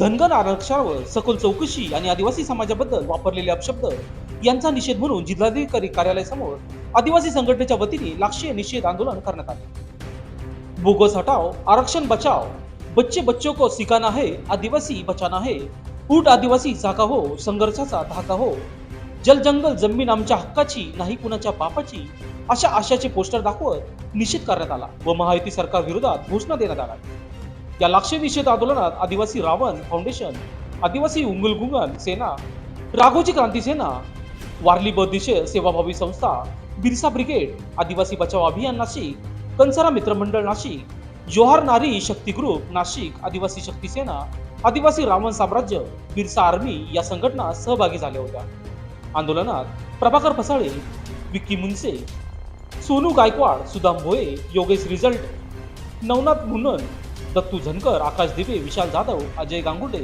धनगर आरक्षणावर सखोल चौकशी आणि आदिवासी समाजाबद्दल वापरलेले अपशब्द यांचा निषेध म्हणून जिल्हाधिकारी कार्यालयासमोर आदिवासी संघटनेच्या वतीने लाक्षीय निषेध आंदोलन करण्यात आले. बोगस हटाव आरक्षण बचाव बच्चे बच्चों को सिखाना है आदिवासी बचाना है उठ आदिवासी जागा हो संघर्षाचा धागा हो जल जंगल जमीन आमच्या हक्काची नाही कुणाच्या बापाची अशा आशाचे पोस्टर दाखवत निषेध करण्यात आला व महायुती सरकार विरोधात घोषणा देण्यात आला या लाक्षी आंदोलनात आदिवासी रावण फाउंडेशन आदिवासी उंगलगुंगन सेना राघोजी क्रांती सेना वारली बौद्धिश सेवाभावी संस्था बिरसा ब्रिगेड आदिवासी बचाव अभियान नाशिक कंसारा मित्रमंडळ नाशिक जोहार नारी शक्ती ग्रुप नाशिक आदिवासी शक्ती सेना आदिवासी रावण साम्राज्य बिरसा आर्मी या संघटना सहभागी झाल्या होत्या. आंदोलनात प्रभाकर फसाळे विक्की मुनसे सोनू गायकवाड सुदाम भोये योगेश रिझल्ट नवनाथ मुनन दत्तू झनकर आकाश दिवे विशाल जाधव अजय गांगुटे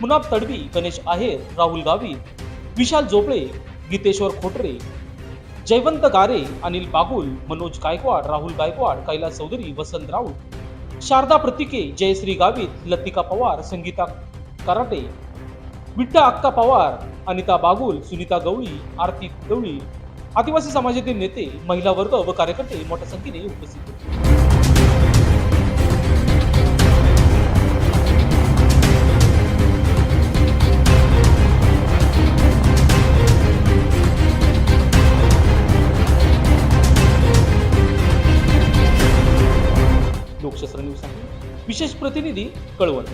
मुनाब तडवी गणेश आहेर राहुल गावित विशाल जोबळे गीतेश्वर खोटरे जयवंत गारे अनिल बागुल मनोज गायकवाड राहुल गायकवाड कैलास चौधरी वसंत राऊत शारदा प्रतिके जयश्री गावित लतिका पवार संगीता कराटे विठ्ठा अक्का पवार अनिता बागुल सुनीता गवळी आरती गवळी आदिवासी समाजातील नेते महिला वर्ग व कार्यकर्ते मोठ्या संख्येने उपस्थित होते. सरांनी सांगितलं विशेष प्रतिनिधी कळवण.